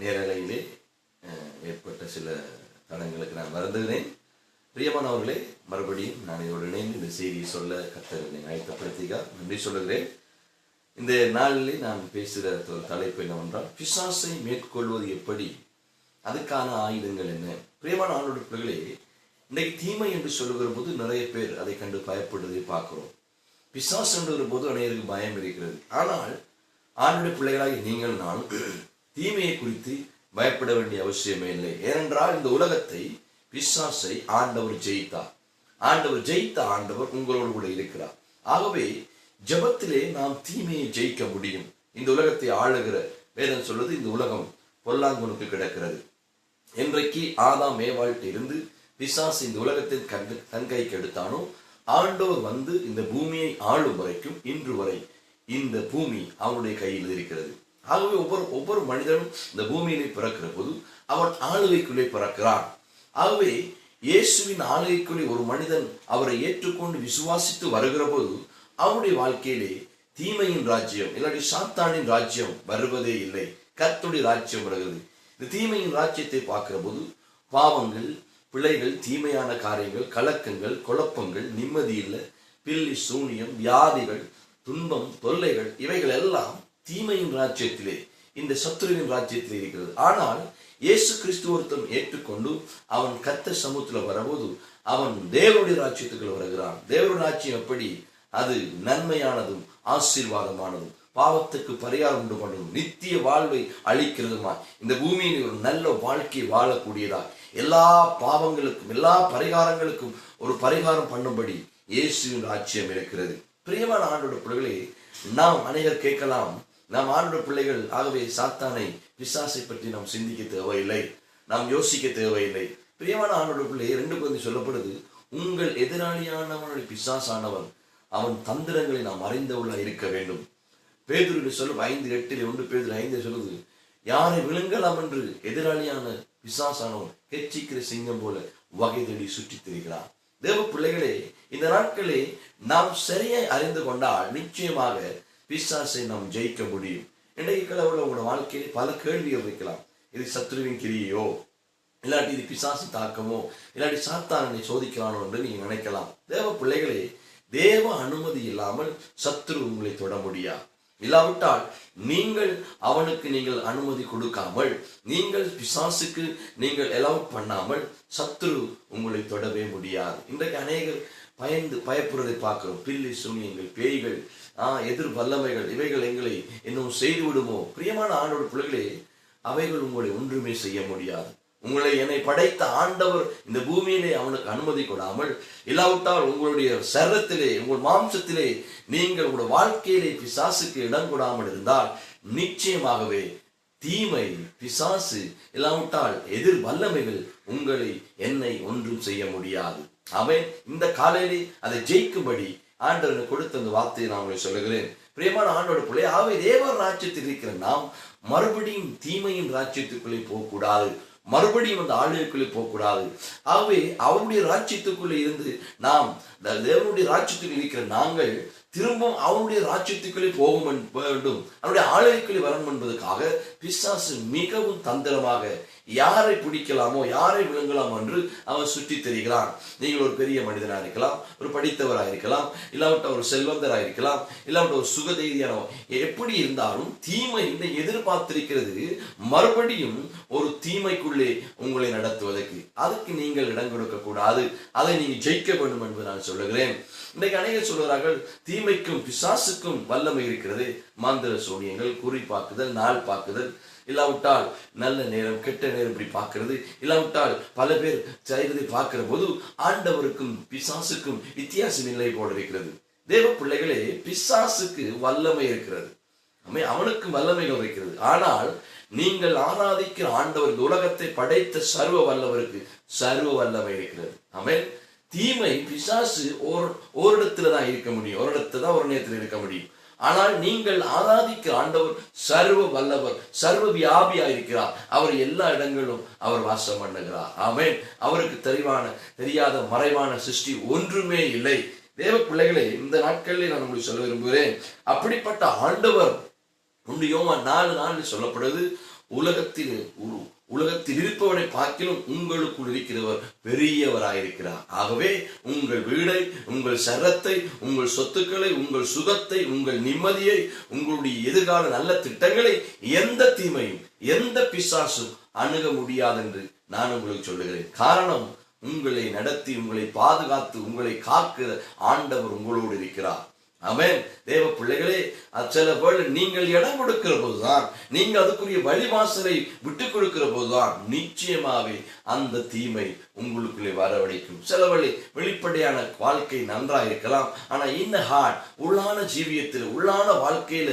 நேரலையிலே ஏற்பட்ட சில தடங்களுக்கு நான் மறந்துகிறேன் பிரியமானவர்களே மறுபடியும் நான் இதோடு இணைந்து இந்த செய்தியை சொல்ல கத்தர் என்னை ஆயத்தப்படுத்திக்கா நன்றி சொல்லுகிறேன். இந்த நாளிலே நான் பேசுகிற ஒரு தலைப்பு என்னவென்றால் பிசாசை மேற்கொள்வது எப்படி? அதுக்கான ஆயுதங்கள் என்ன? பிரியமான ஆளுடைய பிள்ளைகளே இன்னைக்கு தீமை என்று சொல்லுகிற போது நிறைய பேர் அதை கண்டு பயப்படுவதை பார்க்கிறோம். பிசாஸ் என்று போது அனைவருக்கு பயம் இருக்கிறது. ஆனால் ஆண்டுடைய பிள்ளைகளாகி நீங்கள் நான் தீமையை குறித்து பயப்பட வேண்டிய அவசியமே இல்லை. ஏனென்றால் இந்த உலகத்தை பிசாசை ஆண்டவர் ஜெயித்தார். ஆண்டவர் ஜெயித்த ஆண்டவர் உங்களோடு கூட இருக்கிறார். ஆகவே ஜபத்திலே நாம் தீமையை ஜெயிக்க முடியும். இந்த உலகத்தை ஆளுகிற வேதம் சொல்வது இந்த உலகம் பொல்லாங்குனுக்கு கிடக்கிறது. என்றைக்கு ஆதாம் மேவாழ்ட்டு இருந்து பிசாஸ் இந்த உலகத்தின் கண் தன் எடுத்தானோ ஆண்டவர் வந்து இந்த பூமியை ஆளும் வரைக்கும் இன்று வரை இந்த பூமி அவனுடைய கையில் இருக்கிறது. ஆகவே ஒவ்வொரு ஒவ்வொரு மனிதனும் இந்த பூமியிலே பிறக்கிற போது அவன் ஆளுகைக்குள்ளே பிறக்கிறான் ஆகவே இயேசுவின் ஆளுகைக்குள்ளே ஒரு மனிதன் அவரை ஏற்றுக்கொண்டு விசுவாசித்து வருகிற போது அவனுடைய வாழ்க்கையிலே தீமையின் ராஜ்யம் இல்லாட்டி சாத்தானின் ராஜ்யம் வருவதே இல்லை. கத்துடைய ராஜ்யம் வருகிறது. இந்த தீமையின் ராஜ்யத்தை பார்க்கிற போது பாவங்கள் பிழைகள் தீமையான காரியங்கள் கலக்கங்கள் குழப்பங்கள் நிம்மதி இல்லை பில்லி சூனியம் வியாதிகள் துன்பம் தொல்லைகள் இவைகள் எல்லாம் தீமையின் ராஜ்யத்திலே இந்த சத்துருவின் ராஜ்யத்திலே இருக்கிறது. ஆனால் இயேசு கிறிஸ்துவர்த்தம் ஏற்றுக்கொண்டு அவன் கத்த சமூகத்தில் வரபோது அவன் தேவனுடைய ராஜ்யத்துக்குள்ள வருகிறான். தேவனுடைய ராஜ்யம் எப்படி? அது நன்மையானதும் ஆசீர்வாதமானதும் பாவத்துக்கு பரிகாரம் உண்டு பண்ணும் நித்திய வாழ்வை அளிக்கிறதுமா இந்த பூமியில் ஒரு நல்ல வாழ்க்கை வாழக்கூடியதா எல்லா பாவங்களுக்கும் எல்லா பரிகாரங்களுக்கும் ஒரு பரிகாரம் பண்ணும்படி இயேசுவின் ராஜ்யம் இருக்கிறது. பிரியமான ஆண்டோட பிள்ளைகளே நாம் அனைவர் கேட்கலாம் நாம் ஆண்டோட பிள்ளைகள் ஆகவே சாத்தானை பிசாசை பற்றி நாம் சிந்திக்க தேவையில்லை. நாம் யோசிக்க தேவையில்லை. பிரியமான ஆண்டோட பிள்ளை ரெண்டு கொஞ்சம் சொல்லப்படுது உங்கள் எதிராளியானவனுடைய பிசாசானவன் அவன் தந்திரங்களை நாம் அறிந்தவளா இருக்க வேண்டும். பேதுரு சொல்லும் ஐந்து எட்டில் ஒன்று பேதுரு ஐந்து சொல்லுது யாரை விழுங்கலாம் என்று எதிராளியான பிசாசானவன் ஹெச்சிக்கிற சிங்கம் போல வகை தேடி சுற்றி திரிகிறான் தேவ பிள்ளைகளே இந்த நாட்களே நாம் சரியாய் அறிந்து கொண்டால் நிச்சயமாக பிசாசை நாம் ஜெயிக்க முடியும். இன்றைக்கு கடவுள் உங்களோட வாழ்க்கையில் பல கேள்விகள் வைக்கலாம் இது சத்ருவின் கிரியையோ இல்லாட்டி இது பிசாசு தாக்கமோ இல்லாட்டி சாத்தானை சோதிக்கலானோ என்று நீங்க நினைக்கலாம். தேவ பிள்ளைகளே தேவ அனுமதி இல்லாமல் சத்ரு உங்களை தொட முடியாது இல்லாவிட்டால் நீங்கள் அவனுக்கு நீங்கள் அனுமதி கொடுக்காமல் நீங்கள் பிசாசுக்கு நீங்கள் அலவுட் பண்ணாமல் சத்ரு உங்களை தொடவே முடியாது. இன்றைக்கு அநேகர் பயந்து பயப்படுறதை பார்க்கிறோம். பில்லி சூனியங்கள் பேய்கள் எதிர் வல்லமைகள் இவைகள் எங்களை இன்னும் செய்து விடுமோ பிரியமான ஆண்டோட பிள்ளைகளே அவைகள் உங்களை ஒன்றுமே செய்ய முடியாது. உங்களை என்னை படைத்த ஆண்டவர் இந்த பூமியிலே அவனுக்கு அனுமதி கொடாமல் இல்லாவிட்டால் உங்களுடைய சரத்திலே உங்கள் மாம்சத்திலே நீங்கள் உங்களுடைய வாழ்க்கையிலே பிசாசுக்கு இடம் கொடாமல் இருந்தால் நிச்சயமாகவே தீமை பிசாசு இல்லாவிட்டால் எதிர் வல்லமைகள் உங்களை என்னை ஒன்றும் செய்ய முடியாது. அவன் இந்த காலையிலே அதை ஜெயிக்கும்படி ஆண்டவர்கள் கொடுத்த அந்த வார்த்தையை நான் உங்களுக்கு சொல்லுகிறேன். பிரியமான ஆண்டோட பிள்ளை ஆவை தேவர் ராஜ்யத்தில் இருக்கிற நாம் மறுபடியும் தீமையின் ராஜ்யத்துக்குள்ளே போகக்கூடாது. மறுபடியும் அந்த ஆளுகைக்குள்ளே போகக்கூடாது. ஆகவே அவருடைய ராஜ்யத்துக்குள்ளே இருந்து நாம் இந்த தேவனுடைய ராஜ்யத்துக்குள் இருக்கிற நாங்கள் திரும்பவும் அவனுடைய ராஜ்யத்துக்குள்ளே போகும் வேண்டும். அவனுடைய ஆலயக்குள்ளே வரணும் என்பதற்காக பிசாசு மிகவும் தந்திரமாக யாரை பிடிக்கலாமோ யாரை விழுங்கலாம் என்று அவன் சுற்றி தெரிகிறான். நீங்கள் ஒரு பெரிய மனிதனாக இருக்கலாம் ஒரு படித்தவராக இருக்கலாம் இல்லாவிட்ட ஒரு செல்வந்தராக இருக்கலாம் இல்லாவிட்ட ஒரு சுகதைரியான எப்படி இருந்தாலும் தீமை இந்த எதிர்பார்த்திருக்கிறது. மறுபடியும் ஒரு தீமைக்குள்ளே உங்களை நடத்துவதற்கு. அதுக்கு நீங்கள் இடம் கொடுக்க கூடாது. அதை நீங்க ஜெயிக்க வேண்டும் என்று நான் சொல்லுகிறேன். இன்றைக்கு அநேகர் சொல்கிறார்கள் தீமைக்கும் பிசாசுக்கும் வல்லமை இருக்கிறது. மாந்திர சோனியங்கள் குறி பார்க்குதல் நாள் பாக்குதல் இல்லாவிட்டால் நல்ல நேரம் கெட்ட நேரம் இப்படி பார்க்கறது இல்லாவிட்டால் பல பேர் செய்வதை பார்க்கிற போது ஆண்டவருக்கும் பிசாசுக்கும் வித்தியாசம் இல்லை போல இருக்கிறது. தேவ பிள்ளைகளே பிசாசுக்கு வல்லமை இருக்கிறது. அவனுக்கு வல்லமைகள் இருக்கிறது. ஆனால் நீங்கள் ஆராதிக்கிற ஆண்டவர் உலகத்தை படைத்த சர்வ வல்லவருக்கு சர்வ வல்லமை இருக்கிறது. அமேன். தீமை பிசாசு ஒரு ஓரிடத்துல தான் இருக்க முடியும். ஒரு இடத்துல தான் ஒரு நேரத்தில் இருக்க முடியும். ஆனால் நீங்கள் ஆராதிக்கிற ஆண்டவர் சர்வ வல்லவர் சர்வ வியாபியா இருக்கிறார் அவர் எல்லா இடங்களிலும் அவர் வாசம் பண்ணுகிறார். ஆமேன். அவருக்கு தெளிவான தெரியாத மறைவான சிருஷ்டி ஒன்றுமே இல்லை. தேவ பிள்ளைகளே இந்த நாட்களில் நான் உங்களுக்கு சொல்ல விரும்புகிறேன். அப்படிப்பட்ட ஆண்டவர் உண்டு யோமா நாலு நாள் சொல்லப்படுது உலகத்தில் உரு- உலகத்தில் இருப்பவனை பார்க்கிலும் உங்களுக்குள் இருக்கிறவர் பெரியவராயிருக்கிறார். ஆகவே உங்கள் வீடை உங்கள் சரத்தை உங்கள் சொத்துக்களை உங்கள் சுகத்தை உங்கள் நிம்மதியை உங்களுடைய எதிர்கால நல்ல திட்டங்களை எந்த தீமையும் எந்த பிசாசும் அணுக முடியாது என்று நான் உங்களுக்கு சொல்லுகிறேன். காரணம் உங்களை நடத்தி உங்களை பாதுகாத்து உங்களை காக்கிற ஆண்டவர் உங்களோடு இருக்கிறார். அமேன் தேவ பிள்ளைகளே அச்சல வேளை நீங்கள் இடம் கொடுக்கிற போதுதான் நீங்க அதுக்குரிய வழிவாசலை விட்டு கொடுக்கிற போதுதான் நிச்சயமாவே அந்த தீமை உங்களுக்குள்ளே வரவழைக்கும். சில வழி வெளிப்படையான வாழ்க்கை நன்றாக இருக்கலாம் ஆனா இந்த ஹார்ட் உள்ளான ஜீவியத்தில் உள்ளான வாழ்க்கையில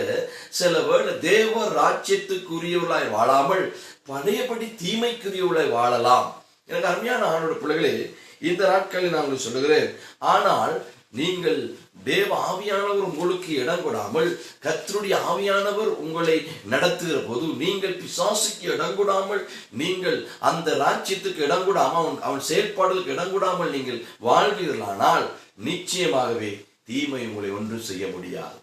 சில வேளை தேவ ராஜ்யத்துக்குரியவர்களாய் வாழாமல் பழையபடி தீமைக்குரியவர்களாய் வாழலாம். எனக்கு அருமையான ஆணோட பிள்ளைகளே இந்த நாட்களில் நான் உங்களுக்கு சொல்லுகிறேன் ஆனால் நீங்கள் தேவ ஆவியானவர் உங்களுக்கு இடம் கொடாமல் கர்த்தருடைய ஆவியானவர் உங்களை நடத்துகிற போது நீங்கள் பிசாசுக்கு இடம் கொடாமல் நீங்கள் அந்த ராஜ்யத்துக்கு இடம் கொடாமல் அவன் அவன் செயல்பாடுகளுக்கு இடம் கொடாமல் நீங்கள் வாழ்வீர்களானால் நிச்சயமாகவே தீமை உங்களை ஒன்றும் செய்ய முடியாது.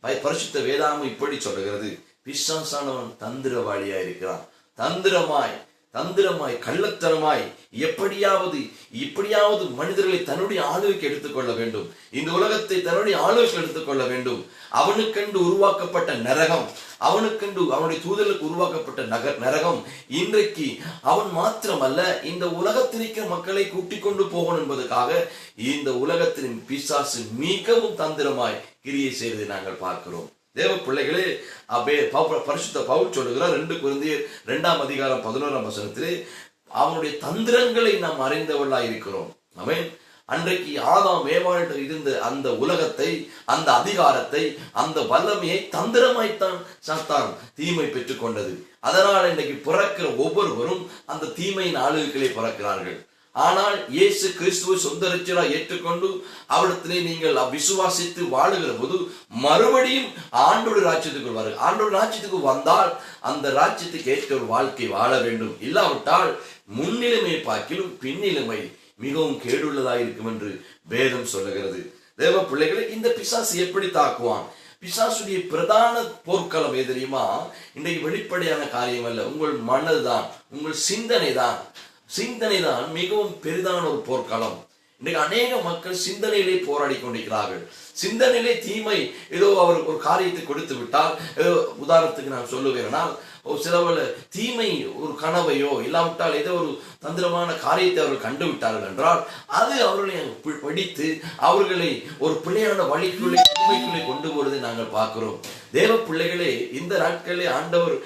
ப- பரிசுத்த வேதாமம் இப்படி சொல்லுகிறது. பிசாசானவன் தந்திரவாளியா இருக்கிறான் தந்திரமாய் தந்திரமாய் கள்ளத்தனமாய் எப்படியாவது இப்படியாவது மனிதர்களை தன்னுடைய ஆளுகைக்கு எடுத்துக்கொள்ள வேண்டும். இந்த உலகத்தை தன்னுடைய ஆளுகைக்கு எடுத்துக்கொள்ள வேண்டும். அவனுக்கென்று உருவாக்கப்பட்ட நரகம் அவனுக்கென்று அவனுடைய தூதலுக்கு உருவாக்கப்பட்ட நகர் நரகம் இன்றைக்கு அவன் மாத்திரமல்ல இந்த உலகத்தில் மக்களை கூட்டிக் கொண்டு போகணும் என்பதற்காக இந்த உலகத்தின் பிசாசு மிகவும் தந்திரமாய் கிரியை செய்வதை நாங்கள் பார்க்கிறோம். தேவ பிள்ளைகளே அப்படியே பரிசுத்த பவுல் சொல்லுகிறார் ரெண்டு குருந்தியர் இரண்டாம் அதிகாரம் பதினோராம் வசனத்திலே அவனுடைய தந்திரங்களை நாம் அறிந்தவர்களாய் இருக்கிறோம். அமேன் அன்றைக்கு ஆதாம் ஏவாளிடம் இருந்த அந்த உலகத்தை அந்த அதிகாரத்தை அந்த வல்லமையை தந்திரமாய்த்தான் சாத்தான் தீமை பெற்றுக்கொண்டது. அதனால் இன்றைக்கு பிறக்கிற ஒவ்வொருவரும் அந்த தீமையின் ஆளுகைகளை பிறக்கிறார்கள். ஆனால் இயேசு கிறிஸ்துவை சொந்த ரட்சகராய் ஏற்றுக்கொண்டு அவரிடத்திலே நீங்கள் விசுவாசித்து வாழுகிற போது மறுபடியும் ஆண்டோட ராஜ்யத்துக்கு வரு. ஆண்டோட ராஜ்யத்துக்கு வந்தால் அந்த ராஜ்யத்துக்கு ஏற்ற ஒரு வாழ்க்கை வாழ வேண்டும். இல்லாவிட்டால் முன்னிலைமை பார்க்கிலும் பின்னிலைமை மிகவும் கேடுள்ளதாக இருக்கும் என்று வேதம் சொல்லுகிறது. தேவ பிள்ளைகளை இந்த பிசாசு எப்படி தாக்குவான்? பிசாசுடைய பிரதான போர்க்களம் எது தெரியுமா? இன்றைக்கு வெளிப்படையான காரியம் அல்ல. உங்கள் மனது தான் உங்கள் சிந்தனை தான் சிந்தனை தான் மிகவும் பெரிதான ஒரு போர்க்களம். இன்றைக்கு அநேக மக்கள் சிந்தனையிலே போராடி கொண்டிருக்கிறார்கள். சிந்தனையிலே தீமை ஏதோ அவருக்கு ஒரு காரியத்தை கொடுத்து விட்டால் ஏதோ உதாரணத்துக்கு நான் சொல்லுவேனால் ஒரு தீமை ஒரு கனவையோ இல்லாவிட்டால் ஏதோ ஒரு தந்திரமான காரியத்தை அவர்கள் கண்டு விட்டார்கள் என்றால் அது அவர்களை படித்து அவர்களை ஒரு பிள்ளையான வழிக்குள்ளே தீமைக்குள்ளே கொண்டு போவதை நாங்கள் பார்க்கிறோம். தேவ பிள்ளைகளே இந்த நாட்களிலே ஆண்டவர்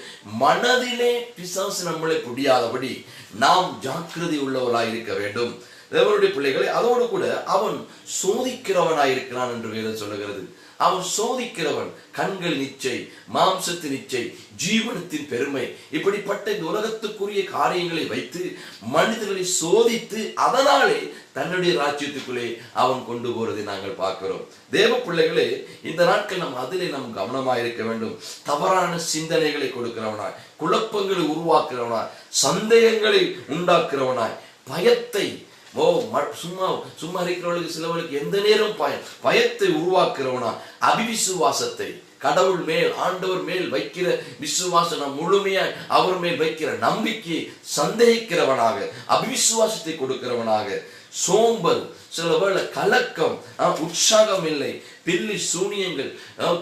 மனதிலே பிசாசு நம்மளை புடியாதபடி நாம் ஜாக்கிரதை உள்ளவர்களாய் இருக்க வேண்டும். தேவனுடைய பிள்ளைகளை அதோடு கூட அவன் சோதிக்கிறவனாயிருக்கிறான் என்று வேதம் சொல்லுகிறது. அவன் சோதிக்கிறவன் கண்கள் நிச்சை மாம்சத்தின் நிச்சை ஜீவனத்தின் பெருமை இப்படிப்பட்ட இந்த உலகத்துக்குரிய காரியங்களை வைத்து மனிதர்களை சோதித்து அதனாலே தன்னுடைய ராஜ்யத்துக்குள்ளே அவன் கொண்டு போறதை நாங்கள் பார்க்கிறோம். தேவ பிள்ளைகளே இந்த நாட்கள் நாம் அதிலே நாம் கவனமாக இருக்க வேண்டும். தவறான சிந்தனைகளை கொடுக்கிறவனாய் குழப்பங்களை உருவாக்குறவனாய் சந்தேகங்களை உண்டாக்குறவனாய் பயத்தை ஓ ம- சும்மா சும்மா இருக்கிறவளுக்கு சிலவளுக்கு எந்த நேரம் பயம் பயத்தை உருவாக்குறவனா அபிவிசுவாசத்தை. கடவுள் மேல் ஆண்டவர் மேல் வைக்கிற விசுவாசம் நம் முழுமையாய் அவர் மேல் வைக்கிற நம்பிக்கையை சந்தேகிக்கிறவனாக அபிவிசுவாசத்தை கொடுக்கிறவனாக. சோம்பல் சில வேளை கலக்கம் உற்சாகம் இல்லை. பில்லி சூனியங்கள்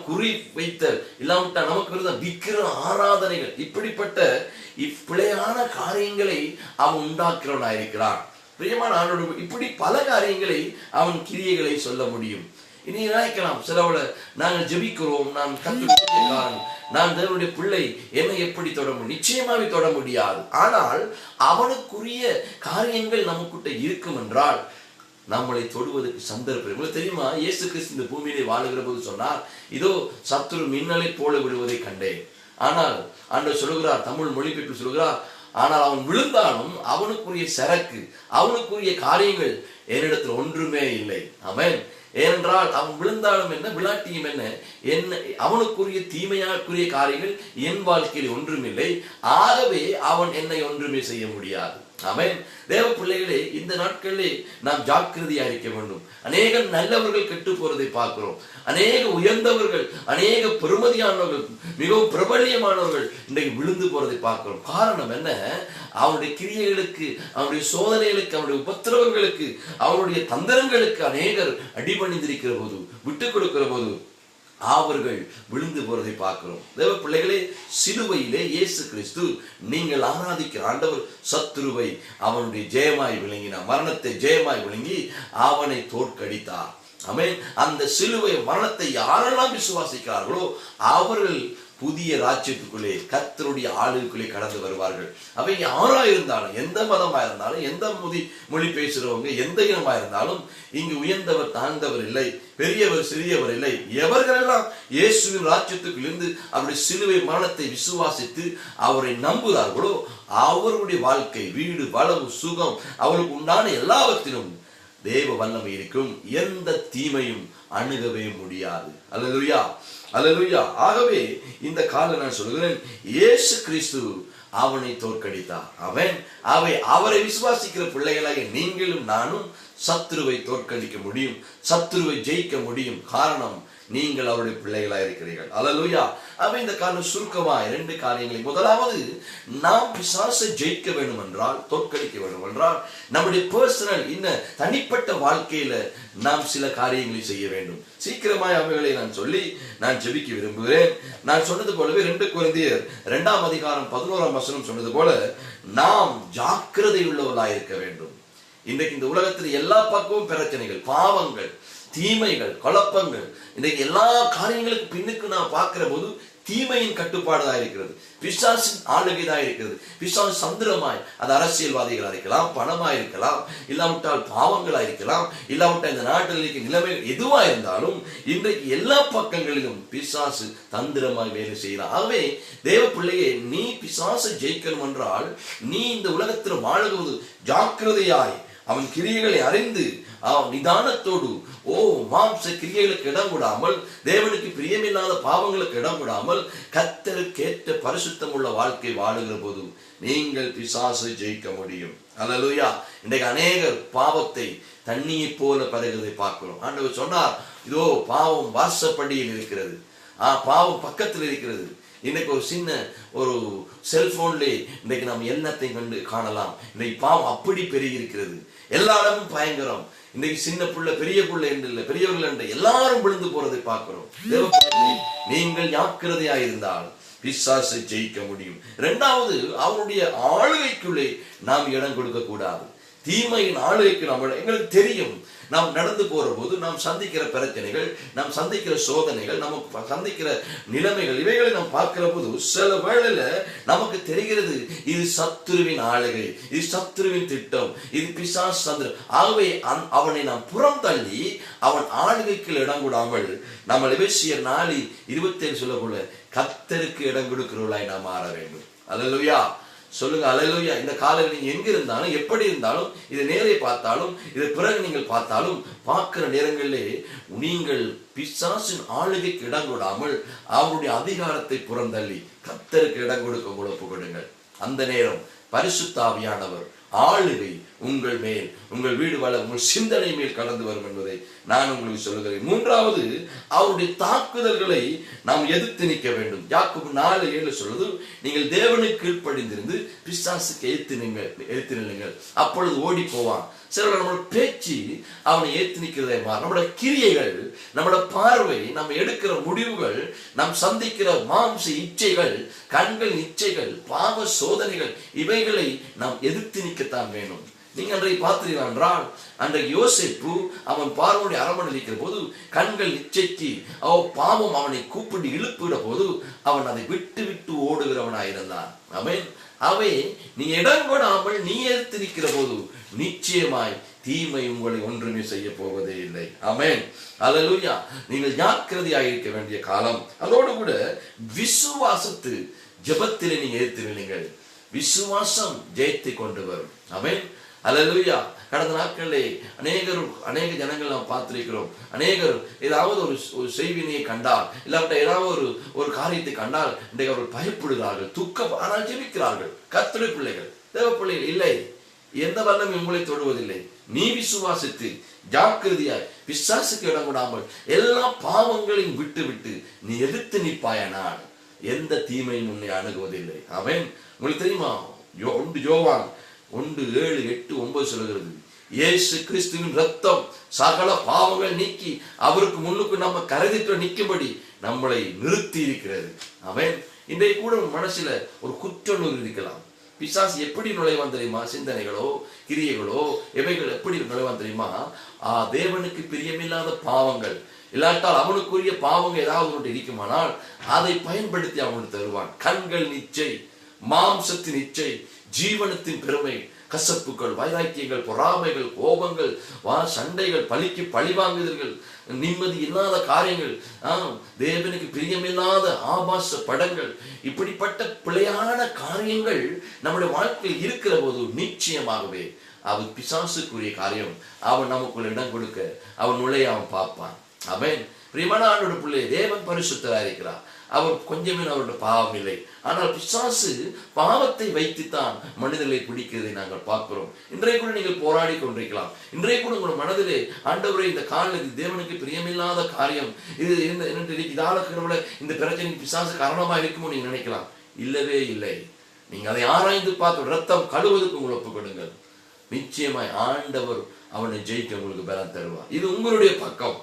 குறி வைத்தல் இல்லாவிட்டா நமக்கு இருந்த விக்கிர ஆராதனைகள். இப்படிப்பட்ட இப்பிழையான காரியங்களை அவன் உண்டாக்குறவனாயிருக்கிறான். பிரியமான ஆண்டோடு இப்படி பல காரியங்களை அவன் கிரியைகளை சொல்ல முடியும். இனி நினைக்கலாம் சிலவள நாங்கள் ஜெபிக்கிறோம் நான் கற்றுக்காரன் நான் தேவனுடைய பிள்ளை என்னை எப்படி தொட முடியும்? நிச்சயமாவே தொட முடியாது. ஆனால் அவனுக்குரிய காரியங்கள் நமக்குட்ட இருக்கும் என்றால் நம்மளை தொடுவதற்கு சந்தர்ப்பம். உங்களுக்கு தெரியுமா? இயேசு கிறிஸ்து இந்த பூமியிலே வாழுகிற போது சொன்னார் இதோ சத்துரு மின்னலை போல விடுவதை கண்டேன். ஆனால் ஆண்டவர் சொல்கிறார் தமிழ் மொழிபெயர்ப்பு சொல்கிறார் ஆனால் அவன் விழுந்தாலும் அவனுக்குரிய சரக்கு அவனுக்குரிய காரியங்கள் என்னிடத்தில் ஒன்றுமே இல்லை. அவன் ஏனென்றால் அவன் விழுந்தாலும் என்ன விளாட்டியும் என்ன என்ன அவனுக்குரிய தீமையாக்குரிய காரியங்கள் என் வாழ்க்கையில் ஒன்றுமில்லை. ஆகவே அவன் என்னை ஒன்றுமே செய்ய முடியாது. அவன் தேவ பிள்ளைகளே இந்த நாட்களிலே நாம் ஜாக்கிரதையா இருக்க வேண்டும். அநேக நல்லவர்கள் கெட்டு போறதை பார்க்கிறோம். அநேக உயர்ந்தவர்கள் அநேக பெருமதியானவர்கள் மிகவும் பிரபலியமானவர்கள் இன்றைக்கு விழுந்து போறதை பார்க்கிறோம். காரணம் என்ன? அவனுடைய கிரியைகளுக்கு அவனுடைய சோதனைகளுக்கு அவனுடைய உபத்திரவங்களுக்கு அவனுடைய தந்திரங்களுக்கு அநேகர் அடிபணிந்திருக்கிற போது விட்டு கொடுக்கிற போது அவர்கள் விழுந்து போறதை பார்க்கிறோம். தேவ பிள்ளைகளே சிலுவையிலே இயேசு கிறிஸ்து நீங்கள் ஆராதிக்கிற ஆண்டவர் சத்ருவை அவனுடைய ஜெயமாய் விளங்கினார். மரணத்தை ஜெயமாய் விளங்கி அவனை தோற்கடித்தார். அமேன் அந்த சிலுவை மரணத்தை யாரெல்லாம் விசுவாசிக்கிறார்களோ அவர்கள் புதிய ராஜ்யத்துக்குள்ளே கத்தருடைய ஆளுக்குள்ளே கடந்து வருவார்கள். அவை யாரா இருந்தாலும் எந்த மதமா இருந்தாலும் எந்த மொழி மொழி பேசுறவங்க எந்த இனமா இருந்தாலும் இங்கு உயர்ந்தவர் தாழ்ந்தவர் இல்லை பெரியவர் சிறியவர் இல்லை. எவர்களெல்லாம் இயேசுவின் ராஜ்யத்துக்குள்ளிருந்து அவருடைய சிலுவை மரணத்தை விசுவாசித்து அவரை நம்புகிறார்களோ அவருடைய வாழ்க்கை வீடு வளவு சுகம் அவளுக்கு உண்டான எல்லாவற்றிலும் தேவ வல்லமை இருக்கும். எந்த தீமையும் அணுகவே முடியாது. அல்லது அலலுயா ஆகவே இந்த கால நான் சொல்கிறேன் இயேசு கிறிஸ்து அவனை தோற்கடித்தார். அவன் அவை அவரை விசுவாசிக்கிற பிள்ளைகளாக நீங்களும் நானும் சத்துருவை தோற்கடிக்க முடியும் சத்துருவை ஜெயிக்க முடியும். காரணம் நீங்கள் அவருடைய பிள்ளைகளாக இருக்கிறீர்கள். அலலுயா அப்ப இந்த காரணம் சுருக்கமா இரண்டு காரியங்களை. முதலாவது நாம் பிசாசை ஜெயிக்க வேண்டும் என்றால் தோற்கடிக்க வேண்டும் என்றால் நம்முடைய பர்சனல் இன்ன தனிப்பட்ட வாழ்க்கையில நாம் சில காரியங்களை செய்ய வேண்டும். சீக்கிரமாய் அவைகளை நான் சொல்லி நான் ஜெபிக்க விரும்புகிறேன். நான் சொன்னது போலவே ரெண்டு குழந்தையர் இரண்டாம் அதிகாரம் பதினோராம் வசனம் சொன்னது போல நாம் ஜாக்கிரதை உள்ளவர்களாக இருக்க வேண்டும். இன்றைக்கு இந்த உலகத்தில் எல்லா பக்கமும் பிரச்சனைகள் பாவங்கள் தீமைகள் குழப்பங்கள். இன்றைக்கு எல்லா காரியங்களுக்கு பின்னுக்கு நான் பார்க்கிற போது தீமையின் கட்டுப்பாடுதான் இருக்கிறது. பிசாசின் ஆளுகைதான் இருக்கிறது. பிசாஸ் சந்திரமாய் அது அரசியல்வாதிகளா இருக்கலாம் பணமா இருக்கலாம் இல்லாவிட்டால் பாவங்களா இருக்கலாம் இல்லாவிட்டால் இந்த நாட்டில் இருக்க நிலைமை எதுவா இருந்தாலும் இன்றைக்கு எல்லா பக்கங்களிலும் பிசாசு தந்திரமாய் வேலை செய்யலாம் ஆகவே தேவ பிள்ளையே நீ பிசாசை ஜெயிக்கணும் என்றால் நீ இந்த உலகத்தில் வாழுவது ஜாக்கிரதையாய் அவன் கிரியைகளை அறிந்து நிதானத்தோடு. ஓ மாம்ச கிரியைகளுக்கு இடம் விடாமல் தேவனுக்கு பிரியமில்லாத பாவங்களுக்கு இடம் விடாமல் கத்தருக்கேற்ற பரிசுத்தம் உள்ள வாழ்க்கை வாழுகிற போது நீங்கள் பிசாசை ஜெயிக்க முடியும். அல்லேலூயா. இன்றைக்கு அநேகர் பாவத்தை தண்ணியை போல பருகிறதை பார்க்கிறோம். ஆண்டவர் சொன்னார் இதோ பாவம் வாசப்படியில் இருக்கிறது. ஆ பாவம் பக்கத்தில் இருக்கிறது. இன்னைக்கு ஒரு சின்ன ஒரு செல்போன்லே இன்னைக்கு நாம் எல்லாத்தையும் கண்டு காணலாம். இன்னைக்கு பாவம் அப்படி பெருகி இருக்கிறது. எல்லா இடமும் பயங்கரம். இன்னைக்கு சின்ன புள்ள பெரிய புள்ள என்று இல்லை பெரியவர்கள் என்று எல்லாரும் விழுந்து போறதை பார்க்கிறோம். தேவ நீங்கள் யாக்கிரதையா இருந்தால் பிசாசை ஜெயிக்க முடியும். இரண்டாவது அவருடைய ஆளுகைக்குள்ளே நாம் இடம் கொடுக்க கூடாது தீமையின் ஆளுகைக்கு நம்ம எங்களுக்கு தெரியும். நாம் நடந்து போற போது நாம் சந்திக்கிற பிரச்சனைகள் நாம் சந்திக்கிற சோதனைகள் நமக்கு சந்திக்கிற நிலைமைகள் இவைகளை நாம் பார்க்கிற போது சில வேளையில் நமக்கு தெரிகிறது இது சத்துருவின் ஆளுகை இது சத்துருவின் திட்டம் இது பிசாஸ் சந்திர. ஆகவே அந்- அவனை நாம் புறம் தள்ளி அவன் ஆளுகைக்கு இடம் கூடாமல் நம்ம எபேசியர் நாளி இருபத்தேழு சொல்ல போல கத்தருக்கு இடம் கொடுக்கிறவர்களாய் நாம் மாற வேண்டும். அல்லேலூயா. சொல்லுங்க அலையிலூயா இந்த காலையில் நீங்க எங்க இருந்தாலும் எப்படி இருந்தாலும் இதை நேரே பார்த்தாலும் இதை பிறகு நீங்கள் பார்த்தாலும் பார்க்கிற நேரங்களிலே நீங்கள் பிசாசின் ஆளுகைக்கு இடம் கொடாமல் அவருடைய அதிகாரத்தை புறந்தள்ளி கத்தருக்கு இடம் கொடுக்க உங்களை அந்த நேரம் பரிசுத்தாவியானவர் ஆளுகை உங்கள் மேல் உங்கள் வீடு வள உங்கள் சிந்தனை மேல் கடந்து வரும் என்பதை நான் உங்களுக்கு சொல்லுகிறேன். மூன்றாவது அவருடைய தாக்குதல்களை நாம் எதிர்த்து நிற்க வேண்டும். யாக்கு நாலு ஏழு சொல்வது நீங்கள் தேவனுக்கு கீழ்ப்படிந்திருந்து பிசாசுக்கு எதிர்த்து நீங்கள் எதிர்த்து நில்லுங்கள். அப்பொழுது ஓடி போவான். சிலர் நம்மளோட பேச்சு அவனை ஏத்து நிற்கிறதே மாறும் நம்மளோட கிரியைகள் நம்மளோட பார்வை நம்ம எடுக்கிற முடிவுகள் நாம் சந்திக்கிற மாம்ச இச்சைகள் கண்கள் இச்சைகள் பாவ சோதனைகள் இவைகளை நாம் எதிர்த்து நிற்கத்தான் வேணும். நீங்க அன்றைக்கு பார்த்தீர்கள் என்றால் அன்றைக்கு யோசிப்பு அவன் பார்வனுடைய அரமனை இருக்கிற போது கண்கள் இச்சைக்கு அவ பாவம் அவனை கூப்பிட்டு இழுப்புகிற போது அவன் அதை விட்டு விட்டு ஓடுகிறவனாயிருந்தான். அமேன் அவை நீ இடம் கொடாமல் நீ எடுத்து போது நிச்சயமாய் தீமை உங்களை ஒன்றுமே செய்ய போவதே இல்லை. அமேன் அல்லேலூயா நீங்கள் ஜாக்கிரதையாக இருக்க வேண்டிய காலம். அதோடு கூட விசுவாசத்து ஜெபத்திலே நீங்க ஏத்து விசுவாசம் ஜெயத்தை கொண்டு வரும். அமேன் அலலுயா கடந்த நாட்களிலே அநேகர் அநேக ஜனங்கள் நாம் பார்த்திருக்கிறோம். அநேகர் ஏதாவது ஒரு ஒரு செய்வினையை கண்டால் இல்லாவிட்ட ஏதாவது ஒரு ஒரு காரியத்தை கண்டால் இன்றைக்கு அவர்கள் பயப்படுகிறார்கள் துக்கம் ஆனால் ஜெபிக்கிறார்கள். கத்திரை பிள்ளைகள் தேவ பிள்ளைகள் இல்லை. எந்த வல்லம் உங்களை தொடுவதில்லை. நீ விசுவாசித்து ஜாக்கிரதையாய் விசுவாசிக்க இடம் விடாமல் எல்லா பாவங்களையும் விட்டு விட்டு நீ எதிர்த்து நிற்பாயானால் எந்த தீமையும் உன்னை அணுகுவதில்லை. அவன் உங்களுக்கு தெரியுமா? யோ- உண்டு ஜோவான் ஒன்று ஏழு எட்டு ஒன்பது சொல்கிறது இயேசு கிறிஸ்துவின் ரத்தம் சகல பாவங்கள் நீக்கி அவருக்கு முன்னுக்கு நம்ம கருதிட்டு நிற்கும்படி நம்மளை நிறுத்தி இருக்கிறது அவன் இன்றைக்கு கூட மனசுல ஒரு குற்றணர்வு இருக்கலாம் பிசாசு எப்படி நுழைவான் தெரியுமா? சிந்தனைகளோ கிரியைகளோ எவைகள் எப்படி நுழைவான் தெரியுமா? ஆ தேவனுக்கு பிரியமில்லாத பாவங்கள். இல்லாட்டால் அவனுக்குரிய பாவங்கள் ஏதாவது ஒன்று இருக்குமானால் அதை பயன்படுத்தி அவனுக்கு தருவான். கண்கள் நிச்சை மாம்சத்தின் நிச்சை ஜீவனத்தின் பெருமை கசப்புகள் வைராக்கியங்கள் பொறாமைகள் கோபங்கள் வா சண்டைகள் பழிக்கு பழி வாங்குதல்கள் நிம்மதி இல்லாத காரியங்கள் தேவனுக்கு பிரியமில்லாத ஆபாச படங்கள் இப்படிப்பட்ட பிழையான காரியங்கள் நம்முடைய வாழ்க்கையில் இருக்கிற போது நிச்சயமாகவே அவன் பிசாசுக்குரிய காரியம். அவன் நமக்குள்ள இடம் கொடுக்க அவன் நுழைய அவன் பார்ப்பான். அவன் பிரியமான ஆண்டோட பிள்ளை தேவன் பரிசுத்தராக இருக்கிறான் அவர் கொஞ்சமே அவருடைய பாவம் இல்லை. ஆனால் பிசாசு பாவத்தை வைத்துத்தான் மனிதர்களை பிடிக்கிறதை நாங்கள் பார்க்கிறோம். இன்றைய கூட நீங்கள் போராடி கொண்டிருக்கலாம். இன்றைய கூட உங்கள் மனதிலே ஆண்டவரே இந்த காலில் இது தேவனுக்கு பிரியமில்லாத காரியம். இது இந்த என்ன இதால இந்த பிரச்சனை பிசாசு காரணமா இருக்குமோ நீங்க நினைக்கலாம். இல்லவே இல்லை. நீங்க அதை ஆராய்ந்து பார்த்து ரத்தம் கழுவதுக்கு உங்களை ஒப்புக்கொடுங்கள் நிச்சயமாய் ஆண்டவர் அவனை ஜெயிக்க உங்களுக்கு பலம் தருவார். இது உங்களுடைய பக்கம்.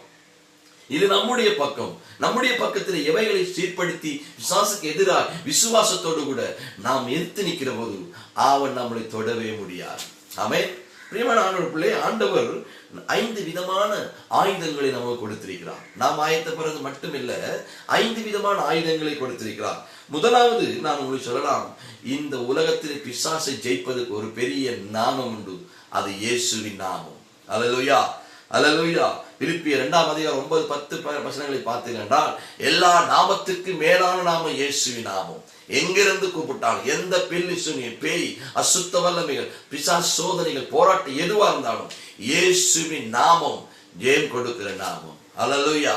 இது நம்முடைய பக்கம். நம்முடைய பக்கத்தில் எவைகளை சீர்படுத்தி விசுவாசுக்கு எதிராக விசுவாசத்தோடு கூட நாம் எதிர்த்து நிற்கிற போது அவன் நம்மளை தொடவே முடியாது. ஆமென். பிரியமான ஆண்டவர் பிள்ளை ஆண்டவர் ஐந்து விதமான ஆயுதங்களை நமக்கு கொடுத்திருக்கிறார். நாம் ஆயத்த பிறகு மட்டுமில்ல ஐந்து விதமான ஆயுதங்களை கொடுத்திருக்கிறார். முதலாவது நான் உங்களுக்கு சொல்லலாம் இந்த உலகத்தில் பிசாசை ஜெயிப்பதற்கு ஒரு பெரிய நாமம் உண்டு. அது இயேசுவின் நாமம். அல்லேலூயா அல்லேலூயா பிலிப்பிய இரண்டாம் அதிகாரம் ஒன்பது பத்து வசனங்களை பார்த்தீர்கள் என்றால் எல்லா நாமத்துக்கு மேலான நாம இயேசுவி நாமம். எங்கிருந்து கூப்பிட்டாலும் எந்த பில்லி சுனிய பேய் அசுத்த வல்லமைகள் பிசா சோதனைகள் போராட்டம் எதுவா இருந்தாலும் இயேசுவின் நாமம் ஜெயம் கொடுக்கிற நாமம். அலலுயா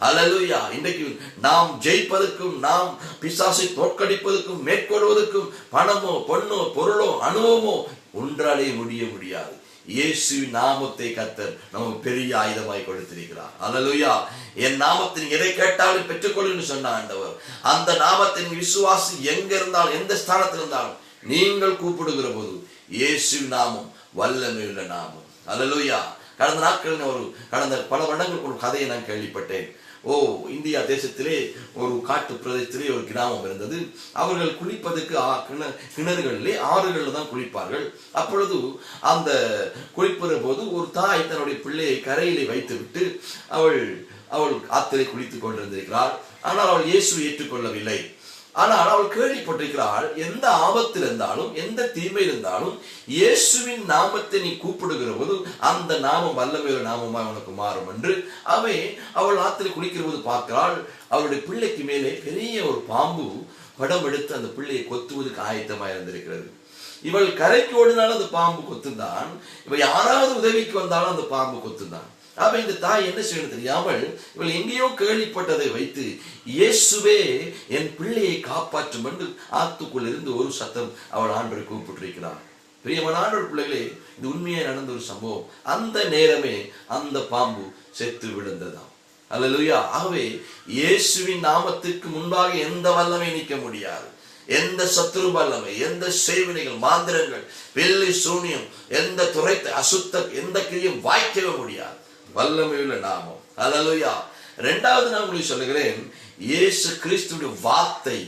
அலலுயா இன்றைக்கு நாம் ஜெயிப்பதற்கும் நாம் பிசாசை தோற்கடிப்பதற்கும் மேற்கொள்வதற்கும் பணமோ பொண்ணோ பொருளோ அனுபவமோ ஒன்றாலே முடிய முடியாது. இயேசுவின் நாமத்தை கத்தர் நமக்கு பெரிய ஆயுதமாய் கொடுத்திருக்கிறார். அலலுயா என் நாமத்தின் எதை கேட்டாலும் பெற்றுக்கொள்ளுன்னு சொன்ன ஆண்டவர். அந்த நாமத்தின் விசுவாசம் எங்க இருந்தாலும் எந்த ஸ்தானத்தில் இருந்தாலும் நீங்கள் கூப்பிடுகிற போது இயேசு நாமம் வல்லமையுள்ள நாமம். அலலுயா கடந்த நாட்களில் ஒரு கடந்த பல வருடங்களுக்கு ஒரு கதையை நான் கேள்விப்பட்டேன். ஓ இந்தியா தேசத்திலே ஒரு காட்டு பிரதேசத்திலே ஒரு கிராமம் இருந்தது. அவர்கள் குளிப்பதற்கு ஆ- கிண- கிணறுகளிலே ஆறுகளில் தான் குளிப்பார்கள். அப்பொழுது அந்த குளிப்பற போது ஒரு தாய் தன்னுடைய பிள்ளையை கரையிலே வைத்துவிட்டு அவள் அவள் ஆத்திரை குளித்துக் கொண்டிருந்திருக்கிறாள். ஆனால் அவள் இயேசு ஏற்றுக்கொள்ளவில்லை. ஆனால் அவள் கேள்விப்பட்டிருக்கிறாள் எந்த ஆபத்தில் இருந்தாலும் எந்த தீமை இருந்தாலும் இயேசுவின் நாமத்தை நீ கூப்பிடுகிற போது அந்த நாமம் வல்லமையுள்ள நாமமாக உனக்கு மாறும் என்று அவை அவள் ஆற்றில் குளிக்கிற போது பார்க்கிறாள். அவளுடைய பிள்ளைக்கு மேலே பெரிய ஒரு பாம்பு படம் எடுத்து அந்த பிள்ளையை கொத்துவதற்கு ஆயத்தமாக இருந்திருக்கிறது. இவள் கரைக்கு ஓடினாலும் அந்த பாம்பு கொத்துந்தான். இவள் யாராவது உதவிக்கு வந்தாலும் அந்த பாம்பு கொத்துந்தான். அப்ப இந்த தாய் என்ன செய்யணும் தெரியாமல் இவள் எங்கேயோ கேள்விப்பட்டதை வைத்து இயேசுவே என் பிள்ளையை காப்பாற்றும் என்று ஆத்துக்குள் இருந்து ஒரு சத்தம் அவள் ஆண்டரை கூப்பிட்டிருக்கிறார். பிரியமான ஆண்டவர் பிள்ளைகளே இது உண்மையாக நடந்த ஒரு சம்பவம். அந்த நேரமே அந்த பாம்பு செத்து விழுந்ததாம். அல்லேலூயா. ஆகவே இயேசுவின் நாமத்துக்கு முன்பாக எந்த வல்லமை நிற்க முடியாது. எந்த சத்துரு வல்லமை எந்த செய்வினைகள் மாந்திரங்கள் வெள்ளி சூனியம் எந்த துரைத்த அசுத்த எந்த கிரியும் வாய்க்கவே முடியாது. வல்லமையுள்ள நாமம். அல்லேலூயா ரெண்டாவது நான் உங்களுக்கு சொல்லுகிறேன் இயேசு கிறிஸ்துடைய வார்த்தை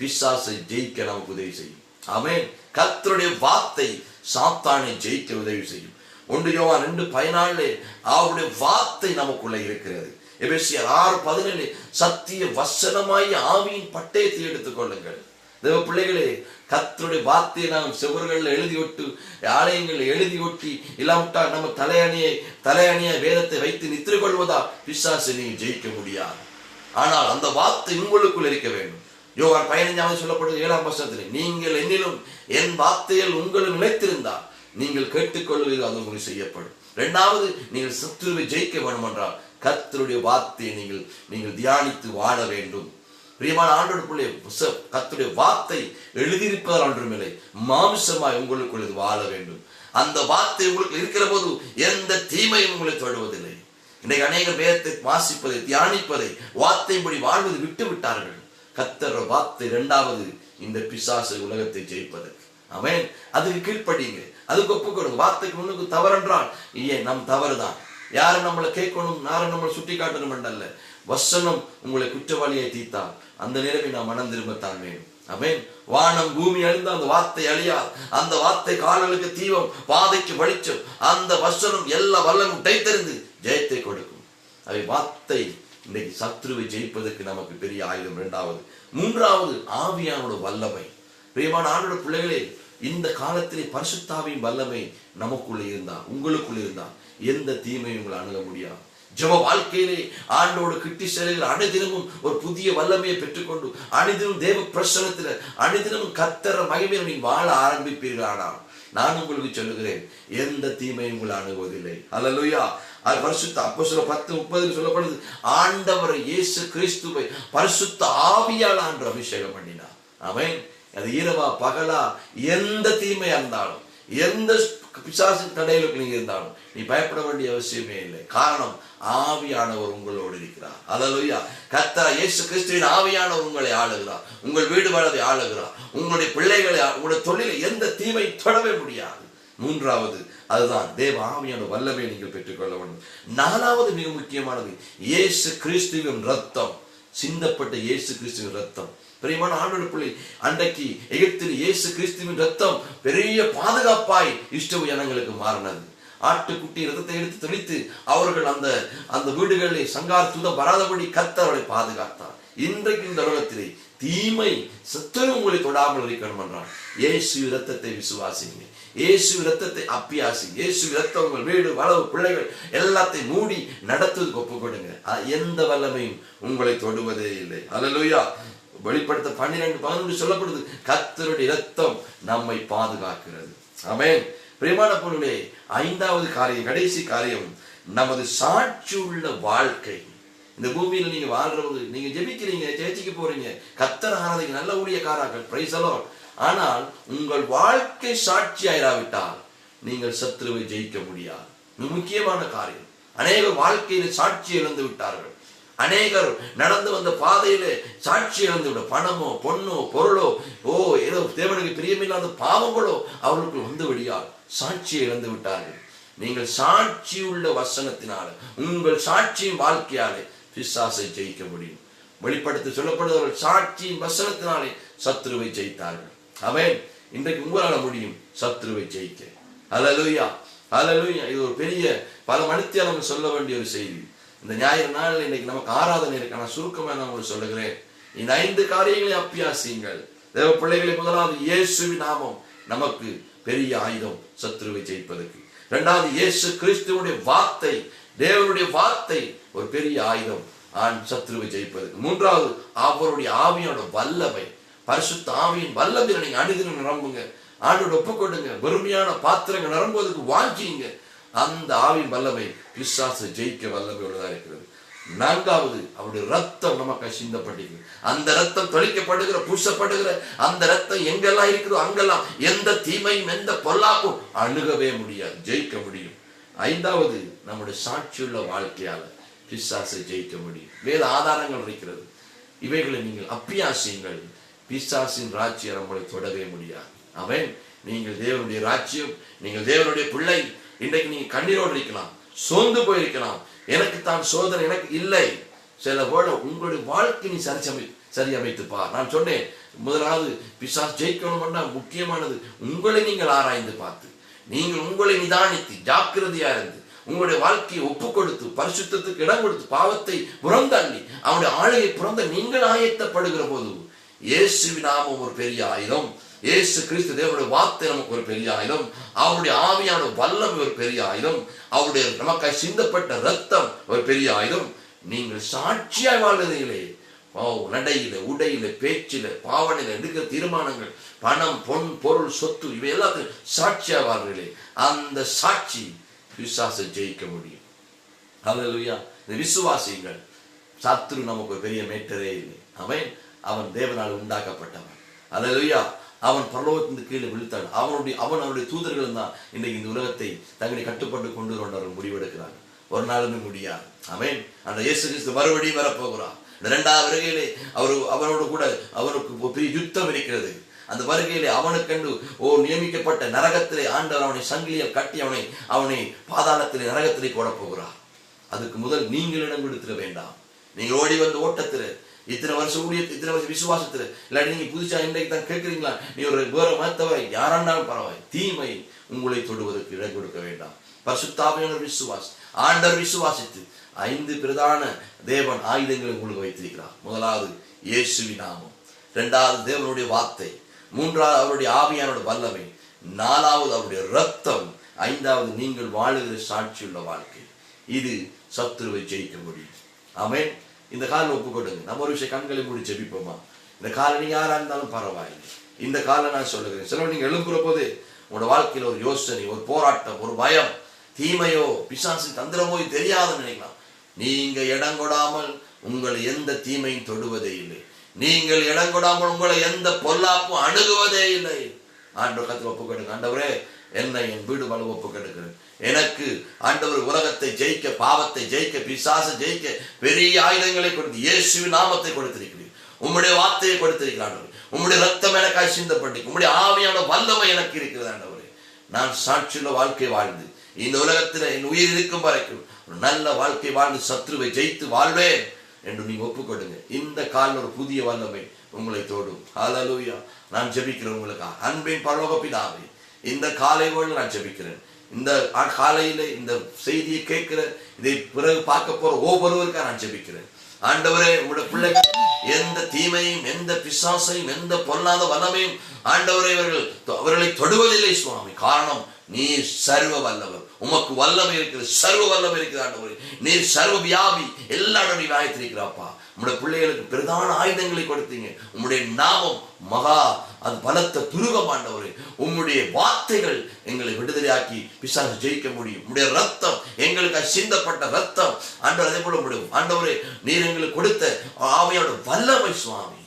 பிசாசை ஜெயிக்க நமக்கு உதவி செய்யும். ஆமென் கத்தருடைய வார்த்தை சாத்தானை ஜெயிக்க உதவி செய்யும். ஒன்று யோவா ரெண்டு பயனாளே அவருடைய வார்த்தை நமக்குள்ள இருக்கிறது. எபேசியர் ஆறு பதினேழு சத்திய வசனமாய் ஆவியின் பட்டயத்தை எடுத்துக்கொள்ளுங்கள் தேவ பிள்ளைகளே கத்தருடைய வார்த்தையை நாம் சுவர்கள் எழுதி ஒட்டு ஆலயங்களில் எழுதி ஒட்டி இல்லாவிட்டால் நம்ம தலையணியை தலையணியை வேதத்தை வைத்து நித்திரை கொள்வதா? பிசாசை நீங்கள் ஜெயிக்க முடியாது. ஆனால் அந்த வார்த்தை உங்களுக்குள் இருக்க வேண்டும். யோகா பதினைஞ்சாவது சொல்லப்படுது ஏழாம் வருஷத்தில் நீங்கள் என்னிலும் என் வார்த்தையில் உங்களும் நிலைத்திருந்தால் நீங்கள் கேட்டுக்கொள்வது அது உங்களுக்கு செய்யப்படும். இரண்டாவது நீங்கள் சத்துருவை ஜெயிக்க வேண்டும் என்றால் கத்தருடைய வார்த்தையை நீங்கள் நீங்கள் தியானித்து வாழ வேண்டும். பிரியமான ஆண்டோட பிள்ளை கத்துடைய வார்த்தை எழுதியிருப்பதால் ஒன்றுமில்லை மாமிசமாய் உங்களுக்குள் இது வாழ வேண்டும். அந்த வார்த்தை உங்களுக்கு இருக்கிற போது எந்த தீமையும் உங்களை தொடுவதில்லை. இன்னைக்கு அநேக வேதத்தை வாசிப்பதை தியானிப்பதை வார்த்தையின்படி வாழ்வது விட்டு விட்டார்கள். கத்தர் வார்த்தை இரண்டாவது இந்த பிசாசு உலகத்தை ஜெயிப்பதற்கு அவன் அதுக்கு கீழ்ப்படிங்க அதுக்கு ஒப்பு கொடுங்க வார்த்தைக்கு முன்னுக்கு தவறென்றால் ஏன் நம் தவறுதான். யாரும் நம்மளை கேட்கணும் யாரும் நம்மளை சுட்டி காட்டணும் அல்ல வசனம் உங்களை குற்றவாளியை தீர்த்தால் அந்த நிலைமை நாம் மனம் திரும்பத்தான் வேண்டும். அமேன் வானம் பூமி அழிந்த அந்த வார்த்தை அழியாது அந்த வார்த்தை காலனுக்கு தீபம் பாதைக்கு வலிச்சம் அந்த வசனம் எல்லா வல்லமும் டைத்தெறிந்து ஜெயத்தை கொடுக்கும். அவை வார்த்தை. இன்னைக்கு சத்ருவை ஜெயிப்பதற்கு நமக்கு பெரிய ஆயுதம் இரண்டாவது. மூன்றாவது ஆவியானோட வல்லமை. பிரியமான ஆண்டோட பிள்ளைகளே இந்த காலத்திலே பரிசுத்தாவின் வல்லமை நமக்குள்ளே இருந்தா உங்களுக்குள்ளே இருந்தா எந்த தீமையும் உங்களை அணுக முடியாது. ஜெப வாழ்க்கையிலே ஆண்டோடு கிட்டி செல்கிற அனைதினமும் ஒரு புதிய வல்லமையை பெற்றுக்கொண்டு அனைதினும் தேவ பிரசனத்தில் அனைதினமும் கத்தர மகிமையில் நீ வாழ ஆரம்பிப்பீர்களானால் நான் உங்களுக்கு சொல்லுகிறேன் எந்த தீமையும் உங்களை அணுகுவதில்லை. அல்லலுயா அது பரிசுத்த அப்போ சொல்ல பத்து முப்பதில் சொல்லப்படுது ஆண்டவர் இயேசு கிறிஸ்துவை பரிசுத்த ஆவியால் ஆண்டு அபிஷேகம் பண்ணினார். அவன் அது இரவா பகலா எந்த தீமையா இருந்தாலும் எந்த பிசாசின் தடையிலுக்கு நீங்க இருந்தாலும் நீ பயப்பட வேண்டிய அவசியமே இல்லை. காரணம் ஆவியானவர் உங்களோடு இருக்கிறார். அல்லலுயா கத்தா இயேசு கிறிஸ்துவின் ஆவியானவர் உங்களை ஆளுகிறார். உங்கள் வீடு வாழவை ஆளுகிறார். உங்களுடைய பிள்ளைகளை உங்களுடைய தொழிலை எந்த தீமை தொடவே முடியாது. மூன்றாவது அதுதான் தேவ ஆவியான வல்லமை நீங்கள் பெற்றுக்கொள்ள வேண்டும். நாலாவது மிக முக்கியமானது இயேசு கிறிஸ்துவின் ரத்தம் சிந்தப்பட்ட இயேசு கிறிஸ்துவின் ரத்தம். பிரியமான ஆண்டோட பிள்ளை அன்றைக்கு எகிப்தில் இயேசு கிறிஸ்துவின் ரத்தம் பெரிய பாதுகாப்பாய் இஷ்ட ஜனங்களுக்கு மாறினது. ஆட்டுக்குட்டி ரத்தத்தை எடுத்து தெளித்து அவர்கள் அந்த அந்த வீடுகளில் சங்கார் தூதம் வராதபடி கத்தவர்களை பாதுகாத்தார். இன்றைக்கு இந்த உலகத்திலே தீமை சத்துரு உங்களை தொடாமல் இருக்கணும் என்றான் இயேசு ரத்தத்தை விசுவாசிங்க இயேசு ரத்தத்தை அப்பியாசி இயேசு ரத்தம் உங்கள் வீடு வளவு பிள்ளைகள் எல்லாத்தையும் மூடி நடத்துவதுக்கு ஒப்புக்கொடுங்க. எந்த வல்லமையும் உங்களை தொடுவதே இல்லை. அல்லலுயா வெளிப்படுத்த பன்னிரெண்டு பதினொன்று சொல்லப்படுது. கத்தருடைய இரத்தம் நம்மை பாதுகாக்கிறது. ஆமென். பிரியமான பொருளே ஐந்தாவது காரியம் கடைசி காரியம் நமது சாட்சி உள்ள வாழ்க்கை. இந்த பூமியில் நீங்க வாழ்றவங்க நீங்க ஜெபிக்கிறீங்க சேர்ச்சிக்கு போறீங்க கத்தர் ஆனதுக்கு நல்ல ஊழியக்காராக்கள் பிரைசலோ ஆனால் உங்கள் வாழ்க்கை சாட்சி ஆயிராவிட்டால் நீங்கள் சத்ருவை ஜெயிக்க முடியாது. மிக முக்கியமான காரியம். அநேக வாழ்க்கையில சாட்சி இழந்து விட்டார்கள். அநேகர் நடந்து வந்த பாதையில சாட்சி இழந்து விட பணமோ பொண்ணோ பொருளோ ஓ ஏதோ தேவனுக்கு பிரியமில்லாத பாவங்களோ அவர்களுக்கு வந்து விடியால் சாட்சியை இழந்து விட்டார்கள். நீங்கள் சாட்சி உள்ள வசனத்தினால உங்கள் சாட்சியின் வாழ்க்கையாலே பிசாசை ஜெயிக்க முடியும். வெளிப்படுத்தி சொல்லப்படுவர்கள் சாட்சியின் வசனத்தினாலே சத்ருவை ஜெயித்தார்கள். அவன் இன்றைக்கு உங்களால் முடியும் சத்ருவை ஜெயிக்க. அலலுயா அலலுயா இது ஒரு பெரிய பல மணித்தியாலம் சொல்ல வேண்டிய ஒரு செய்தி. இந்த ஞாயிறு நாள் இன்னைக்கு நமக்கு ஆராதனை இருக்கு. நான் சுருக்கமாக நான் உங்களுக்கு சொல்லுகிறேன். இந்த ஐந்து காரியங்களை அப்பியாசியுங்கள். தேவ பிள்ளைகளை முதலாவது இயேசுவி நாமம் நமக்கு பெரிய ஆயுதம் சத்ருவை ஜெயிப்பதற்கு. இரண்டாவது இயேசு கிறிஸ்துவனுடைய வார்த்தை தேவனுடைய வார்த்தை ஒரு பெரிய ஆயுதம் ஆண் சத்ருவை ஜெயிப்பதற்கு. மூன்றாவது அவருடைய ஆவியோட வல்லமை பரிசுத்த ஆவியின் வல்லமையில நீங்க அணுதினம் நிரம்புங்க ஆண்டோட ஒப்புக்கொண்டுங்க வெறுமையான பாத்திரங்கள் நிரம்புவதற்கு வாங்கிங்க அந்த ஆவின் வல்லமை பிசாசை ஜெயிக்க வல்லமை உள்ளதா இருக்கிறது. நான்காவது அவருடைய ரத்தம் நமக்கு சிந்தப்பட்டிருக்கு. அந்த ரத்தம் தொழிக்கப்படுகிற பூசப்படுகிற அந்த ரத்தம் எங்கெல்லாம் இருக்கிறதோ அங்கெல்லாம் எந்த தீமையும் எந்த பொல்லாப்பும் அணுகவே முடியாது ஜெயிக்க முடியும். ஐந்தாவது நம்முடைய சாட்சியுள்ள வாழ்க்கையால பிசாசை ஜெயிக்க முடியும். வேறு ஆதாரங்கள் இருக்கிறது. இவைகளை நீங்கள் அப்பியாசியுங்கள். பிசாசின் ராஜ்யம் நம்மளை தொடவே முடியாது. அவன் நீங்கள் தேவனுடைய ராஜ்யம் நீங்கள் தேவனுடைய பிள்ளை இன்றைக்கு நீங்க கண்ணீரோடு இருக்கலாம் சோர்ந்து போயிருக்கலாம். எனக்கு தான் சோதனை எனக்கு இல்லை. சில போல உங்களுடைய வாழ்க்கை நீ சரி சமை சரி அமைத்துப்பா நான் சொன்னேன் முதலாவது பிசாஸ் ஜெயிக்கணும்னா முக்கியமானது உங்களை நீங்கள் ஆராய்ந்து பார்த்து. நீங்கள் உங்களை நிதானித்து ஜாக்கிரதையா இருந்து உங்களுடைய வாழ்க்கையை ஒப்பு கொடுத்து பரிசுத்தத்துக்கு இடம் கொடுத்து பாவத்தை புறந்தள்ளி அவனுடைய ஆளுகை புறந்த நீங்கள் ஆயத்தப்படுகிற போது இயேசு நாமம் ஒரு பெரிய ஆயுதம். இயேசு கிறிஸ்து தேவனுடைய வார்த்தை நமக்கு ஒரு பெரிய ஆயுதம் அவருடைய ஆவியான வல்லம் ஒரு பெரிய ஆயுதம் அவருடைய நமக்காய் சிந்தப்பட்ட ரத்தம் ஒரு பெரிய ஆயுதம் நீங்கள் சாட்சியாய் வாழ்கிறீங்களே ஓ நடையில உடையில பேச்சில பாவனையில எடுக்கிற தீர்மானங்கள் பணம் பொன் பொருள் சொத்து இவை எல்லாத்தையும் சாட்சியா வாழ்வதிலே அந்த சாட்சி விசுவாசை ஜெயிக்க முடியும். அதுலயா இந்த விசுவாசிகள் சத்துரு நமக்கு பெரிய மேட்டரே இல்லை. அவன் அவன் தேவனால் உண்டாக்கப்பட்டவன். அதுலயா அவன் பரலோகத்திலிருந்து கீழே விழுத்தான் அவனுடைய அவன் அவனுடைய தூதர்கள் தான் இன்றைக்கு இந்த உலகத்தை தங்களை கட்டுப்பட்டு கொண்டு கொண்டவர்கள் முடிவெடுக்கிறாங்க ஒரு நாளுமே முடியாது. அவன் அந்த இயேசு கிறிஸ்து மறுபடியும் வரப்போகிறான் இந்த இரண்டாவது வருகையிலே அவர் அவரோடு கூட அவனுக்கு பெரிய யுத்தம் இருக்கிறது. அந்த வருகையிலே அவனுக்கென்று ஓ நியமிக்கப்பட்ட நரகத்திலே ஆண்டவர் அவனை சங்கிலியால் கட்டி அவனை அவனை பாதாளத்திலே நரகத்திலே போடப் போகிறார். அதுக்கு முதல் நீங்கள் இடம் கொடுத்துட வேண்டாம். நீங்கள் ஓடி வந்து ஓட்டத்தில் இத்தனை வருஷம் ஊழிய இத்தனை வருஷம் விசுவாசத்தில்? இல்லாட்டி நீங்க புதுச்சா இன்றைக்கு தான் கேட்குறீங்களா? நீ ஒரு வேற மத்தவரை யாராண்டாலும் பரவாயில்லை. தீமை உங்களை தொடுவதற்கு இடம் கொடுக்க வேண்டாம். பரிசுத்தாவியான விசுவாஸ் ஆண்டவர் விசுவாசித்து ஐந்து பிரதான தேவன் ஆயுதங்களை உங்களுக்கு வைத்திருக்கிறார். முதலாவது இயேசுவி நாமம். இரண்டாவது தேவனுடைய வார்த்தை. மூன்றாவது அவருடைய ஆவியானோட வல்லமை. நாலாவது அவருடைய ரத்தம் ஐந்தாவது நீங்கள் வாழுகிற சாட்சியுள்ள வாழ்க்கை. இது சத்துருவை ஜெயிக்க முடியும் ஆமென். இந்த காலில் ஒப்பு கொடுங்க. நம்ம ஒரு விஷயம் கண்களை மூடி ஜெபிப்போமா? இந்த காலை நீங்கள் யாரா இருந்தாலும் பரவாயில்லை. இந்த காலை நான் சொல்லுகிறேன். சிலவன் நீங்க எழுப்புற போது உங்களோட வாழ்க்கையில ஒரு யோசனை ஒரு போராட்டம் ஒரு பயம் தீமையோ பிசாசின் தந்திரமோ இது தெரியாதுன்னு நினைக்கலாம். நீங்க இடம் கொடாமல் உங்களை எந்த தீமையும் தொடுவதே இல்லை. நீங்கள் இடம் கொடாமல் உங்களை எந்த பொல்லாப்பும் அணுகுவதே இல்லை. ஆண்டு கத்தில் ஒப்பு கெடுங்க. ஆண்டவரே என்னை என் வீடு வலு ஒப்பு கெடுக்கிறேன். எனக்கு ஆண்டவர் உலகத்தை ஜெயிக்க பாவத்தை ஜெயிக்க பிசாசை ஜெயிக்க பெரிய ஆயுதங்களை கொடுத்து இயேசுவின் நாமத்தை கொடுத்திருக்கிறீர். உம்முடைய வார்த்தையை கொடுத்திருக்கிறார் உம்முடைய ரத்தம் எனக்காய் சிந்தப்பட்டு உம்முடைய ஆவியான வல்லமை எனக்கு இருக்கிறது ஆண்டவரே. நான் சாட்சியுள்ள வாழ்க்கை வாழ்ந்து இந்த உலகத்தில் என் உயிர் இருக்கும் வரைக்கும் ஒரு நல்ல வாழ்க்கை வாழ்ந்து சத்ருவை ஜெயித்து வாழ்வேன் என்று நீங்க ஒப்புக்கொடுங்க. இந்த காலில் ஒரு புதிய வல்லமை உங்களை தோடும். ஹalleluya நான் ஜெபிக்கிறேன் உங்களுக்காக. அன்பின் பரலோகப்பிதாவே இந்த காலை நான் ஜெபிக்கிறேன். இந்த காலையில இந்த செய்தியை கேட்கிற இதை பிறகு பார்க்க போற ஒவ்வொருவருக்காக நான் ஜெபிக்கிறேன். ஆண்டவரே உங்களுடைய பிள்ளை எந்த தீமையும் எந்த பிசாசையும் எந்த பொல்லாத வல்லமையும் ஆண்டவரே இவர்கள் அவர்களை தொடுவதில்லை சுவாமி. காரணம் நீர் சர்வ வல்லவர். உமக்கு வல்லமை இருக்கிறது சர்வ வல்லமை இருக்குது ஆண்டவரே. நீர் சர்வ வியாபி. எல்லா இடமும் வாய்த்திருக்கிறாப்பா உங்களுடைய பிள்ளைகளுக்கு பிரதான ஆயுதங்களை கொடுத்தீங்க. உங்களுடைய நாமம் மகா அது பலத்த துருகமாண்டவரே உம்முடைய வார்த்தைகள் எங்களை விடுதலையாக்கி பிசாசு ஜெயிக்க முடியும். உடைய ரத்தம் எங்களுக்கு சிந்தப்பட்ட ரத்தம். ஆண்டவர் அதே போல முடியும் ஆண்டவரே நீர் எங்களுக்கு கொடுத்த ஆவையோட வல்லமை சுவாமி.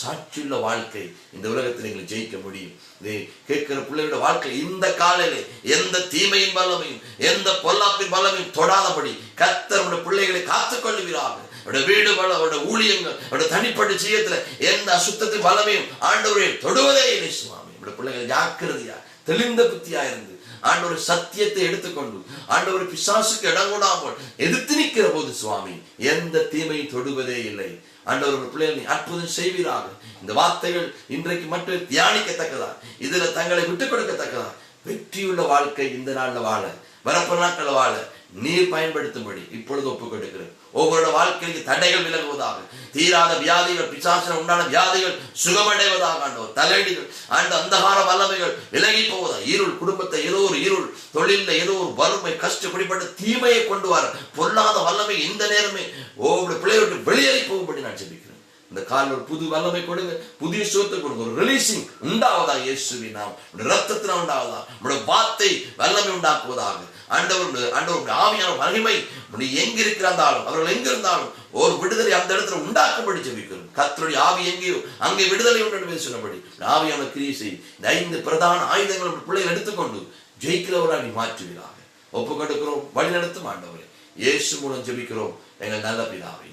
சாட்சியுள்ள வாழ்க்கை இந்த உலகத்தில் எங்களை ஜெயிக்க முடியும். இதை கேட்கிற பிள்ளையோட வாழ்க்கை இந்த காலையில எந்த தீமையின் பலமையும் எந்த பொல்லாப்பின் பலமையும் தொடாதபடி கத்தருடைய பிள்ளைகளை காத்துக்கொள்ளுகிறார்கள். அவருடைய வீடு அவருடைய ஊழியங்கள் அவருடைய தனிப்பட்ட ஜீயத்துல எந்த அசுத்தத்தின் பலமையும் ஆண்டவரை தொடுவதே இல்லை சுவாமி. நம்முடைய பிள்ளைகள் ஜாக்கிரதையா தெளிந்த புத்தியா இருந்து ஆண்டவர் சத்தியத்தை எடுத்துக்கொண்டு ஆண்டவர் பிசாசுக்கு இடம் கூடாமல் எதிர்த்து நிற்கிற போது சுவாமி எந்த தீமையும் தொடுவதே இல்லை. ஆண்டவர் உங்கள் பிள்ளைகள் நீ அற்புதம் செய்வீராக. இந்த வார்த்தைகள் இன்றைக்கு மட்டும் தியானிக்கத்தக்கதா? இதுல தங்களை விட்டுக் கொடுக்கத்தக்கதா? வெற்றியுள்ள வாழ்க்கை இந்த நாள்ல வாழ வரப்பு நாட்கள் வாழ நீர் பயன்படுத்தும்படி இப்பொழுது ஒப்புக் கொடுக்கிறேன் ஒவ்வொரு வாழ்க்கைக்கு தடைகள் விலகுவதாக. தீராத வியாதிகள் பிசாசன உண்டான வியாதிகள் சுகமடைவதாக ஆண்டவர். தலையடிகள் ஆண்டு அந்தகார வல்லமைகள் விலகி போவதா. இருள் குடும்பத்தை ஏதோ ஒரு இருள் தொழில ஏதோ ஒரு வறுமை கஷ்டம் தீமையை கொண்டு வர. பொல்லாத வல்லமை இந்த நேரமே. ஒவ்வொரு பிள்ளைகளுக்கு வெளியேறி போகும்படி நான் ஜெபிக்கிறேன். இந்த காலில் ஒரு புது வல்லமை கொடுங்க. புதிய சுகத்தை கொடுங்க. ஒரு ரிலீசிங் உண்டாவதா இயேசுவி நாம் ரத்தத்தில் உண்டாவதா. உடைய வார்த்தை வல்லமை உண்டாக்குவதாக. ஆண்டவர் ஆண்டவர் ஆவியான மகிமை நீ எங்க இருக்கிறாலும் அவர்கள் எங்க இருந்தாலும் ஒரு விடுதலை அந்த இடத்துல உண்டாக்கும்படி ஜெபிக்கிறோம். கத்தருடைய ஆவி எங்கேயோ அங்கே விடுதலை உண்டு என்று சொன்னபடி ஆவியான கிரியை செய் இந்த ஐந்து பிரதான ஆயுதங்கள் பிள்ளைகள் எடுத்துக்கொண்டு ஜெயிக்கிறவராக நீ மாற்றுவீராக. ஒப்பு கொடுக்கிறோம் வழி நடத்தும் ஆண்டவரே. இயேசு மூலம் ஜெபிக்கிறோம் எங்கள் நல்ல பிதாவை.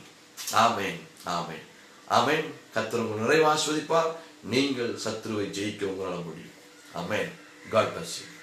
ஆமேன் ஆமேன். ஆமேன். கர்த்தர் உங்கள் நிறைவாஸ்வதிப்பார் நீங்கள் சத்ருவை ஜெயிக்க உங்களால் முடியும். ஆமென். God bus you